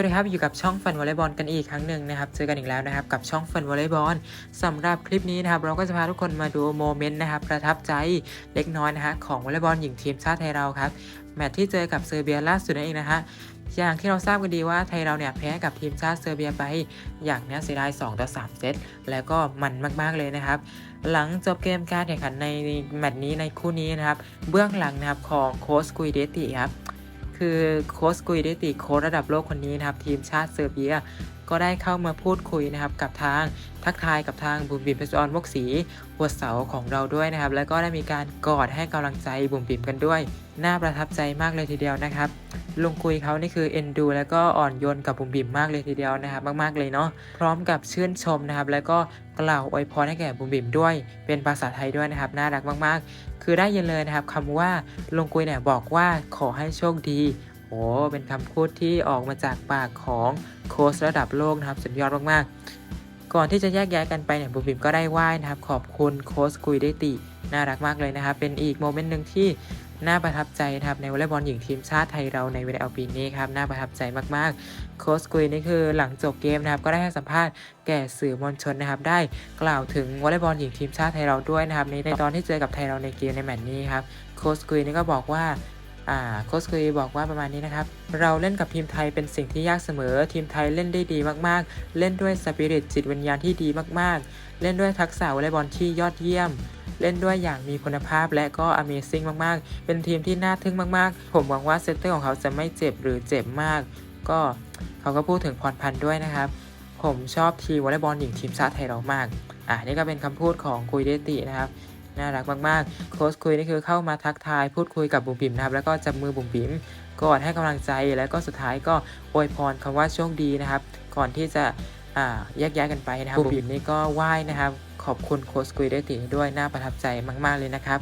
วัสดีครับอยู่กับช่องฟันวอลเลย์บอลกันอีกครั้งหนึ่งนะครับเจอกันอีกแล้วนะครับกับช่องฟันวอลเลย์บอลสำหรับคลิปนี้นะครับเราก็จะพาทุกคนมาดูโมเมนต์นะครับประทับใจเล็กน้อยนะฮะของวอลเลย์บอลหญิงทีมชาติไทยเราครับแมตช์ที่เจอกับเซอร์เบียล่าสุดนั่นเองนะฮะอย่างที่เราทราบกันดีว่าไทยเราเนี่ยแพ้กับทีมชาติเซอร์เบียไป อย่างน่าเสียดาย2ต่อ3เซตแล้วก็มันมากๆเลยนะครับ หลังจบเกมการแข่งขันในแมตช์นี้ในคู่นี้นะครับ เบื้องหลังนะครับของโค้ชกุยเดติครับ คือโค้ชกุยไดติโค้ชระดับโลกคนนี้นะครับทีมชาติเซอร์เบีย ก็ได้เข้ามาพูดคุยนะครับกับทางทักทายกับทางบุ๋มบิมเพชรออนวกศีหัวเสาของเราด้วยนะครับ แล้วก็ได้มีการกอดให้กำลังใจบุ๋มบิมกันด้วย น่าประทับใจมากเลยทีเดียวนะครับลุงคุยเขานี่คือเอ็นดู แล้วก็อ่อนโยนกับบุ๋มบิมมากเลยทีเดียวนะครับมากๆเลยเนาะพร้อมกับชื่นชมนะครับ แล้วก็กล่าวอวยพรให้แก่บุ๋มบิมด้วย เป็นภาษาไทยด้วยนะครับน่ารักมากๆ คือได้ยินเลยนะครับคำว่าลุงคุยเนี่ยบอกว่าขอให้โชคดีโอ้เป็นคำพูดที่ออกมาจากปากของโค้ชระดับโลกนะครับสุดยอดมากๆ ก่อนที่จะแยกย้ายกันไปเนี่ยบุ๋มบิมก็ได้ไหว้นะครับ ขอบคุณโค้ชกุยได้ติ น่ารักมากเลยนะครับ เป็นอีกโมเมนต์หนึ่งที่ น่าประทับใจนะครับในวอลเลย์บอลหญิงทีมชาติไทยเราในเวลาปีนี้ครับน่าประทับใจมากๆ โค้ชกุยนี่คือหลังจบเกมนะครับก็ได้ให้สัมภาษณ์แก่สื่อมวลชนนะครับ ได้กล่าวถึงวอลเลย์บอลหญิงทีมชาติไทยเราด้วยนะครับในในตอนที่เจอกับไทยเราในเกมในแมตช์นี้ครับโค้ชกุยนี่ก็บอกว่าอ่าโค้ชคุยบอกว่าประมาณนี้นะครับ เราเล่นกับทีมไทยเป็นสิ่งที่ยากเสมอ ทีมไทยเล่นได้ดีมากๆ เล่นด้วยสปิริตจิตวิญญาณที่ดีมากๆ เล่นด้วยทักษะวอลเลย์บอลที่ยอดเยี่ยม เล่นด้วยอย่างมีคุณภาพและก็ Amazing มากๆ เป็นทีมที่น่าทึ่งมากๆ ผมหวังว่าเซตเตอร์ของเขาจะไม่เจ็บหรือเจ็บมาก ก็เขาก็พูดถึงพรพันธ์ด้วยนะครับ ผมชอบทีมวอลเลย์บอลหญิงทีมชาติไทยเรามาก อ่านี่ก็เป็นคำพูดของคุยเดตินะครับน่ารักมากๆ โค้ชคุยนี่คือเข้ามาทักทาย พูดคุยกับบุ๋มบิ๋มนะครับ แล้วก็จับมือบุ๋มบิ๋มกอดให้กำลังใจแล้วก็สุดท้ายก็อวยพรคำว่าโชคดีนะครับ ก่อนที่จะ อ่าแยกย้ายกันไปนะครับบุ๋มบิ๋มนี่ก็ไหว้นะครับ ขอบคุณโค้ชคุยได้ติด้วยน่าประทับใจมาก ๆ เลยนะครับ